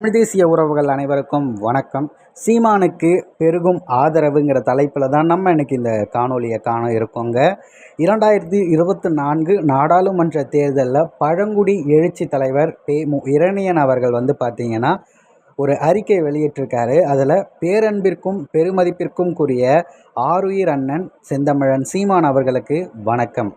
தமிழ் தேசிய உறவுகள் அனைவருக்கும் வணக்கம். சீமானுக்கு பெருகும் ஆதரவுங்கிற தலைப்பில் தான் நம்ம இன்றைக்கி இந்த காணொலியை காண இருக்கோங்க. இரண்டாயிரத்தி இருபத்தி நான்கு நாடாளுமன்ற தேர்தலில் பழங்குடி எழுச்சி தலைவர் பே மு இரணியன் அவர்கள் வந்து பார்த்திங்கன்னா ஒரு அறிக்கை வெளியிட்டிருக்காரு. அதில் பேரன்பிற்கும் பெருமதிப்பிற்கும் கூறிய ஆருயிர் அண்ணன் செந்தமிழன் சீமான் அவர்களுக்கு வணக்கம்.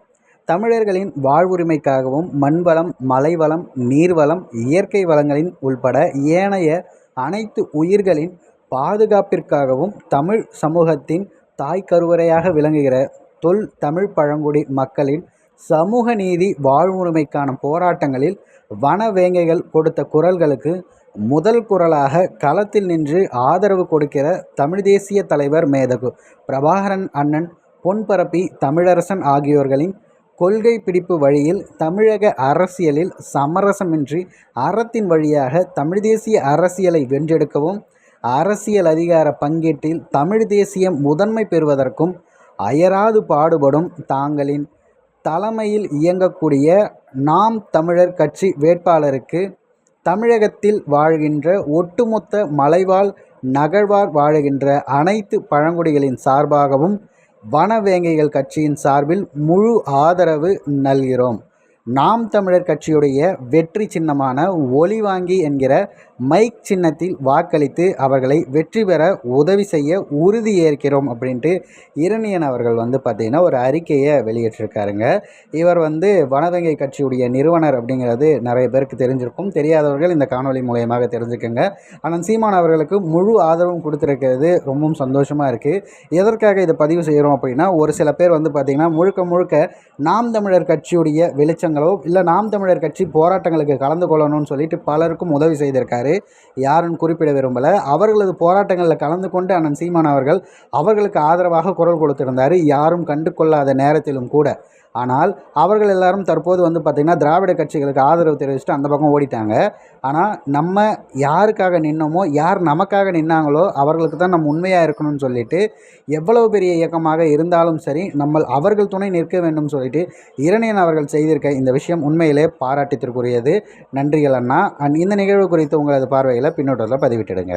தமிழர்களின் வாழ்வுரிமைக்காகவும் மண்வளம் மலைவளம் நீர்வளம் இயற்கை வளங்களின் உள்பட ஏனைய அனைத்து உயிர்களின் பாதுகாப்பிற்காகவும் தமிழ் சமூகத்தின் தாய்க்கருவறையாக விளங்குகிற தொல் தமிழ் பழங்குடி மக்களின் சமூக நீதி வாழ்வுரிமைக்கான போராட்டங்களில் வனவேங்கைகள் கொடுத்த குரல்களுக்கு முதல் குரலாக களத்தில் நின்று ஆதரவு கொடுக்கிற தமிழ் தேசிய தலைவர் மேதகு பிரபாகரன் அண்ணன் பொன்பரப்பி தமிழரசன் ஆகியோர்களின் கொள்கை பிடிப்பு வழியில் தமிழக அரசியலில் சமரசமின்றி அறத்தின் வழியாக தமிழ் தேசிய அரசியலை வென்றெடுக்கவும் அரசியல் அதிகார பங்கீட்டில் தமிழ் தேசியம் முதன்மை பெறுவதற்கும் அயராது பாடுபடும் தாங்களின் தலைமையில் இயங்கக்கூடிய நாம் தமிழர் கட்சி வேட்பாளருக்கு தமிழகத்தில் வாழ்கின்ற ஒட்டுமொத்த மலைவாழ் நகழ்வார் வாழுகின்ற அனைத்து பழங்குடிகளின் சார்பாகவும் வனவேங்கைகள் கட்சியின் சார்பில் முழு ஆதரவு நல்கிறோம். நாம் தமிழர் கட்சியுடைய வெற்றி சின்னமான ஒளிவாங்கி என்கிற மைக் சின்னத்தில் வாக்களித்து அவர்களை வெற்றி பெற உதவி செய்ய உறுதி ஏற்கிறோம் அப்படின்ட்டு இரணியன் அவர்கள் வந்து பார்த்திங்கன்னா ஒரு அறிக்கையை வெளியிட்டிருக்காருங்க. இவர் வந்து வனவங்கை கட்சியுடைய நிறுவனர் அப்படிங்கிறது நிறைய பேருக்கு தெரிஞ்சிருக்கும். தெரியாதவர்கள் இந்த காணொலி மூலயமாக தெரிஞ்சுக்கோங்க. ஆனால் சீமான் அவர்களுக்கு முழு ஆதரவும் கொடுத்துருக்கிறது ரொம்பவும் சந்தோஷமாக இருக்குது எதற்காக இதை பதிவு செய்கிறோம் அப்படின்னா ஒரு சில பேர் வந்து பார்த்திங்கன்னா முழுக்க முழுக்க நாம் தமிழர் கட்சியுடைய வெளிச்சம் போராட்டங்களோ இல்லை நாம் தமிழர் கட்சி போராட்டங்களுக்கு கலந்து கொள்ளணும்னு சொல்லிட்டு பலருக்கும் உதவி செய்திருக்காரு. யாருன்னு குறிப்பிட விரும்பலை. அவர்களது போராட்டங்களில் கலந்து கொண்டு அண்ணன் சீமான் அவர்கள் அவர்களுக்கு ஆதரவாக குரல் கொடுத்திருந்தார். யாரும் கண்டு கொள்ளாத நேரத்திலும் கூட. ஆனால் அவர்கள் எல்லாரும் தற்போது வந்து பார்த்திங்கன்னா திராவிட கட்சிகளுக்கு ஆதரவு தெரிவிச்சுட்டு அந்த பக்கம் ஓடிட்டாங்க. ஆனால் நம்ம யாருக்காக நின்னோமோ யார் நமக்காக நின்னாங்களோ அவர்களுக்கு தான் நம்ம உண்மையாக இருக்கணும்னு சொல்லிட்டு எவ்வளவு பெரிய இயக்கமாக இருந்தாலும் சரி நம்ம அவர்கள் துணை நிற்க வேண்டும் சொல்லிட்டு இரணியன் அவர்கள் செய்திருக்க இந்த விஷயம் உண்மையிலே பாராட்டத்திற்குரியது. நன்றிகள் அண்ணா. அண்ட் இந்த நிகழ்வு குறித்து உங்களது பார்வைகளை பின்னோட்டத்தில் பதிவிட்டுடுங்க.